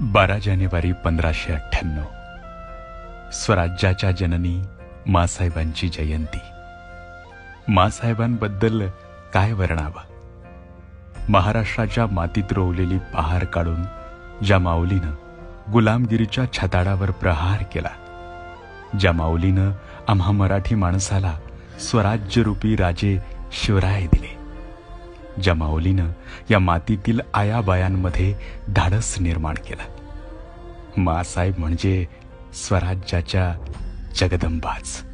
बारा जानेवारी पंधराशे अठ्ठ्याण्णव. स्वराज्याच्या जननी मासाहेबांची जयंती. मासाहेबांबद्दल काय वर्णावं? महाराष्ट्राच्या मातीत रोवलेली पहार काढून ज्या माऊलीनं गुलामगिरीच्या छताडावर प्रहार केला ज्या माऊलीनं आम्हा मराठी माणसाला स्वराज्यरूपी राजे शिवराय दिले. ज्या माऊलीनं या मातीतील आयाबायांमध्ये धाडस निर्माण केलं. मासाहेब म्हणजे स्वराज्याच्या जगदंबाच.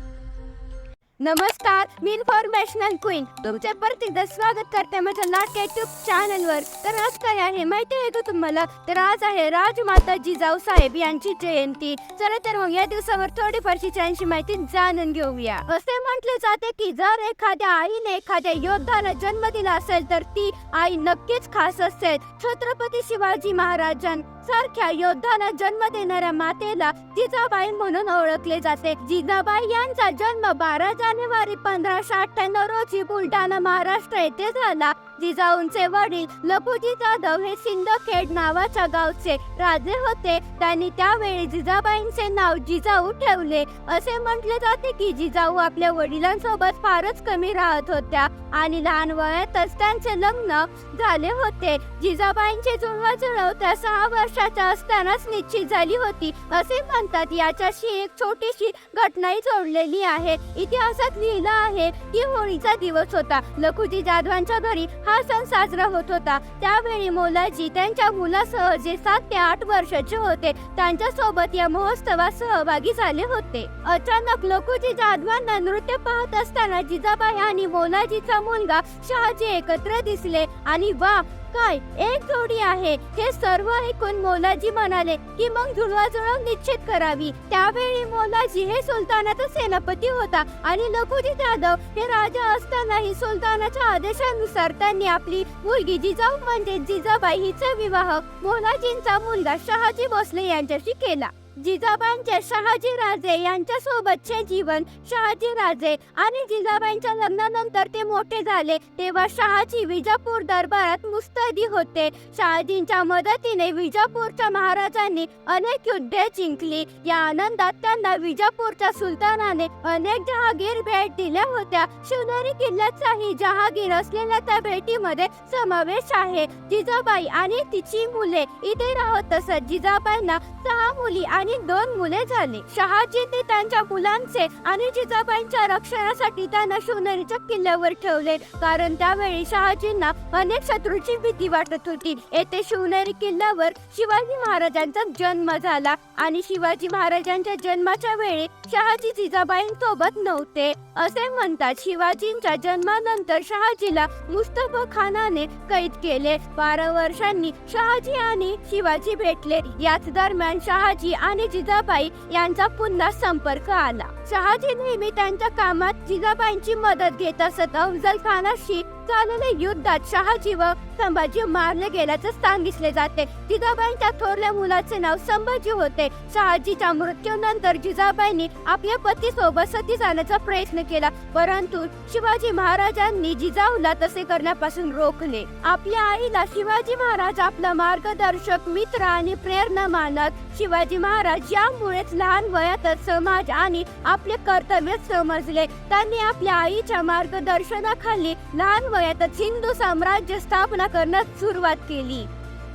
नमस्कार मी इन्फॉर्मेशनल क्वीन तुमचे परत एकदा स्वागत करते माझ्या लाट युट्यूब चॅनल वर. तर आज काय आहे माहिती आहे का तुम्हाला? तर आज आहे राजमाता जिजाऊ साहेब यांची जयंती. चला तर मग या दिवसावर थोडीफारशी त्यांची माहिती जाणून घेऊया. असे म्हटले जाते की जर एखाद्या आईने एखाद्या योद्धाला जन्म दिला असेल तर ती आई नक्कीच खास असेल. छत्रपती शिवाजी महाराजां सारख्या योद्धाला जन्म देणाऱ्या मातेला जिजाबाई म्हणून ओळखले जाते. जिजाबाई यांचा जन्म बारा जानेवारी पंधराशे अठ्ठ्याण्णव रोजी बुलढाणा महाराष्ट्र येथे झाला. जिजाऊंचे वडील लपुजी जाधव हे सिंदखेड नावाच्या गावचे राजे होते. त्यांनी त्यावेळी जिजाबाईंचे नाव जिजाऊ ठेवले. असे म्हटले जाते की जिजाऊ आपल्या वडिलांसोबत फारच कमी राहत होत्या आणि लहान वयातच त्यांचे लग्न झाले होते. जिजाबाईंची जुळवा जुळव त्या सहा वर्षाच्या असतानाच निश्चित झाली होती. असे म्हणतात याच्याशी एक छोटीशी घटनाही जोडलेली आहे. इतिहासात लिहिलं आहे की होळीचा दिवस होता. लखुजी जाधवांच्या घरी हा सण साजरा होत होता. त्यावेळी मोलाजी त्यांच्या मुलासह जे सात ते आठ वर्षाचे होते त्यांच्यासोबत या महोत्सवात सहभागी झाले होते. अचानक लखुजी जाधवांना नृत्य पाहत असताना जिजाबाई आणि मोलाजीचा मुलगा शहाजी एकत्र दिसले आणि वा काय? एक जोडी आहे. हे सर्व ऐकून मोलाजी म्हणाले की मग जुळवाजुळव निश्चित करावी. त्यावेळी मोलाजी हे सुलतानाचा सेनापती होता आणि लखुजी जाधव हे राजा असतानाही सुलतानाच्या आदेशानुसार त्यांनी आपली मुलगी जिजाऊ म्हणजे जिजाबाई हिचा विवाह मोलाजींचा मुलगा शहाजी भोसले यांच्याशी केला. जिजाबाईंचे शहाजी राजे यांच्या सोबतचे जीवन शहाजी राजे आणि जिजाबाईंच्या लग्नानंतर ते मोठे झाले तेव्हा शहाजी विजापूर दरबारात मुस्तैदी होते. शहाजींच्या मदतीने विजापूरच्या महाराजांनी अनेक युद्धे जिंकली. या आनंदात त्यांना विजापूरच्या सुलतानाने अनेक जहागीर भेट दिल्या होत्या. शिवनेरी किल्ल्याचाही जहागीर असलेल्या त्या भेटीमध्ये समावेश आहे. जिजाबाई आणि तिची मुले इथे राहत असत. जिजाबाईंना सहा मुली आणि दोन मुले झाले. शहाजींनी त्यांच्या मुलांचे आणि जिजाबाईंच्या रक्षणासाठी त्यांना शिवनेरीच्या किल्ल्यावर ठेवले. कारण त्यावेळी शहाजींना अनेक शत्रूची भीती वाटत होती. येथे शिवनेरी किल्ल्यावर शिवाजी महाराजांचा जन्म झाला आणि शिवाजी महाराजांच्या जन्माच्या वेळी शहाजी जिजाबाईंसोबत नव्हते. असे म्हणतात शिवाजींच्या जन्मानंतर शहाजीला मुस्तफा खानाने कैद केले. बारा वर्षांनी शहाजी आणि शिवाजी भेटले. याच दरम्यान शहाजी आणि आणि जिजाबाई यांचा पुन्हा संपर्क आला. शहाजी नेहमी त्यांच्या कामात जिजाबाईंची मदत घेत असत. अफजल खानाशी झालेल्या युद्धात शहाजी व संभाजी मारले गेल्याचे सांगितले जाते. जिजाबाईंच्या थोरल्या मुलाचे नाव संभाजी होते. शहाजीच्या मृत्यूनंतर जिजाबाईंनी आपल्या पती सोबत सती जाण्याचा प्रयत्न केला. परंतु शिवाजी महाराजांनी जिजाऊला तसे करण्यापासून रोखले. आपल्या आईला शिवाजी महाराज आपला मार्गदर्शक मित्र आणि प्रेरणा मानत शिवाजी महाराज यामुळेच लहान वयातच समाज आणि आपले कर्तव्य समजले. त्यांनी आपल्या आईच्या मार्गदर्शनाखाली लहान वयातच हिंदू साम्राज्य स्थापना करण्यास सुरुवात केली.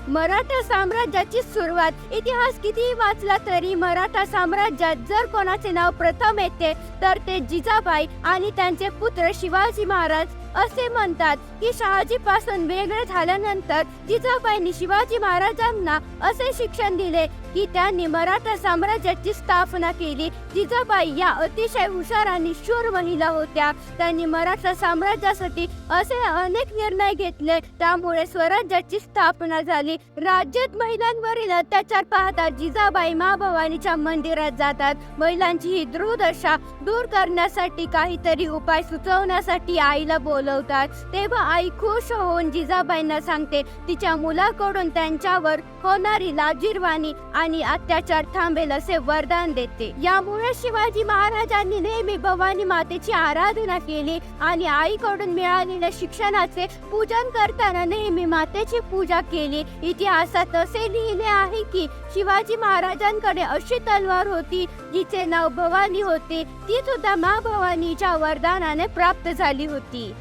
मराठा साम्राज्याची सुरुवात. इतिहास किती वाचला तरी मराठा साम्राज्यात जर कोणाचे नाव प्रथम येते तर ते जिजाबाई आणि त्यांचे पुत्र शिवाजी महाराज असे म्हणतात की शहाजी पासून वेगळे झाल्यानंतर जिजाबाईंनी शिवाजी महाराजांना असे शिक्षण दिले की त्यांनी मराठा साम्राज्याची स्थापना केली. जिजाबाई या अतिशय हुशार आणि शूर महिला होत्या. त्यांनी मराठा साम्राज्यासाठी असे अनेक निर्णय घेतले. त्यामुळे स्वराज्याची स्थापना झाली. राज्यात महिलांवरील अत्याचार पाहता जिजाबाई मा भवानीच्या मंदिरात जातात. महिलांची ही दुर्दशा दूर करण्यासाठी काहीतरी उपाय सुचवण्यासाठी आईला बोलवतात. तेव्हा आई खुश होऊन जिजाबाईंना सांगते तिच्या मुलाकडून त्यांच्यावर होणारी लाजीरवाणी आणि अत्याचार थांबेल असे वरदान देते. यामुळे शिवाजी महाराजांनी नेहमी भवानी मातेची आराधना केली आणि आईकडून मिळालेल्या शिक्षणाचे पूजन करताना नेहमी मातेची पूजा केली. इतिहासात असे लिहिले आहे की शिवाजी महाराजांकडे अशी तलवार होती जिचे नाव भवानी होते. ती सुद्धा मा भवानीच्या वरदानाने प्राप्त झाली होती.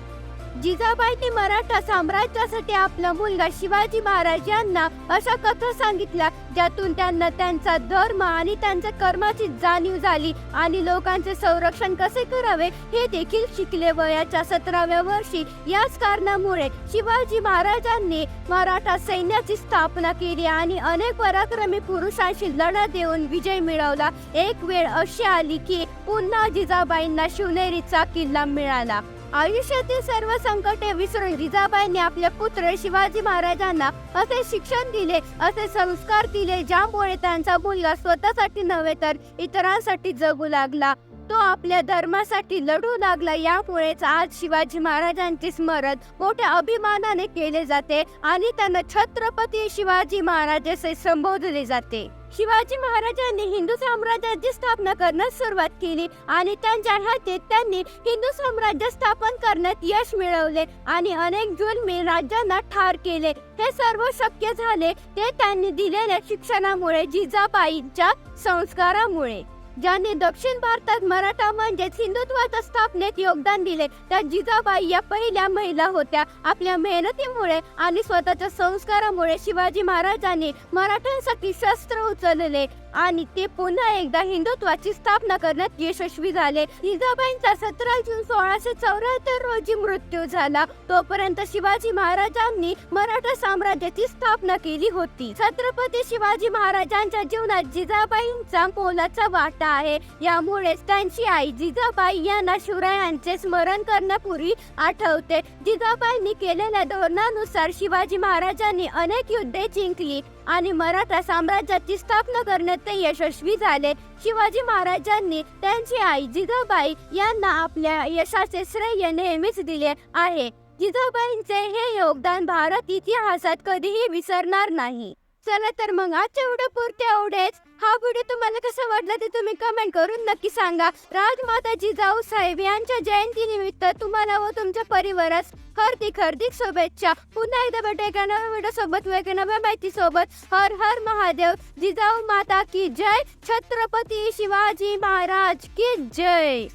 जिजाबाईंनी मराठा साम्राज्यासाठी आपला मुलगा शिवाजी महाराज यांना अशा कथा सांगितल्या ज्यातून त्यांना त्यांचा धर्म आणि त्यांच्या कर्माची जाणीव झाली आणि लोकांचे संरक्षण कसे करावे हे देखील शिकले. वयाच्या सतराव्या वर्षी याच कारणामुळे शिवाजी महाराजांनी मराठा सैन्याची स्थापना केली आणि अनेक पराक्रमी पुरुषांशी लढा देऊन विजय मिळवला. एक वेळ अशी आली की पुन्हा जिजाबाईंना शिवनेरीचा किल्ला मिळाला. आयुष्यातील सर्व संकटे विसरून जिजाबाईंनी आपल्या पुत्र शिवाजी महाराजांना असे शिक्षण दिले असे संस्कार दिले ज्यामुळे त्यांचा मुलगा स्वतःसाठी नव्हे तर इतरांसाठी जगू लागला. तो आपल्या धर्मासाठी लढू लागला. यामुळेच आज शिवाजी महाराजांचे स्मरण मोठ्या अभिमानाने केले जाते आणि त्यांना छत्रपती शिवाजी महाराज असे संबोधले जाते. शिवाजी महाराजांनी हिंदू साम्राज्याची स्थापना करण्यास सुरुवात केली आणि त्यांच्या हाती त्यांनी हिंदू साम्राज्य स्थापन करण्यात यश मिळवले आणि अनेक जुलमी राज्यांना ठार केले. हे सर्व शक्य झाले ते त्यांनी दिलेल्या शिक्षणामुळे जिजाबाईंच्या संस्कारामुळे. ज्यांनी दक्षिण भारतात मराठा म्हणजेच हिंदुत्वाच्या स्थापनेत योगदान दिले त्या जिजाबाई या पहिल्या महिला होत्या. आपल्या मेहनतीमुळे आणि स्वतःच्या संस्कारामुळे शिवाजी महाराजांनी मराठ्यांसाठी शस्त्र उचलले. आणि ते पुन्हा एकदा हिंदुत्वाची स्थापना करण्यात यशस्वी झाले. जिजाबाईंचा सतरा जून सोळाशे चौऱ्याहत्तर रोजी मृत्यू झाला. तोपर्यंत शिवाजी महाराजांनी मराठा साम्राज्याची स्थापना केली होती. छत्रपती शिवाजी महाराजांच्या जीवनात जिजाबाईंचा मोलाचा वाटा आहे. यामुळेच त्यांची आई जिजाबाई यांना शिवरायांचे स्मरण करण्यापूर्वी आठवते. जिजाबाईंनी केलेल्या धोरणानुसार शिवाजी महाराजांनी अनेक युद्धे जिंकली आणि मराठा साम्राज्याची स्थापना करण्यात ते यशस्वी झाले. शिवाजी महाराजांनी त्यांची आई जिजाबाई यांना आपल्या यशाचे श्रेय नेहमीच दिले आहे. जिजाबाईंचे हे योगदान भारत इतिहासात कधीही विसरणार नाही. चला तर मग आजच्या एवढं पुरते एवढेच. हा व्हिडिओ तुम्हाला कसा वाटला ते तुम्ही कमेंट करून नक्की सांगा. राजमाता जिजाऊ साहेब यांच्या जयंती निमित्त तुम्हाला व तुमच्या परिवारास हार्दिक हार्दिक शुभेच्छा. पुन्हा एकदा भेटू एका नव्या व्हिडिओ सोबत व एका नव्या माहिती सोबत हर हर महादेव जिजाऊ माता की जय. छत्रपती शिवाजी महाराज की जय.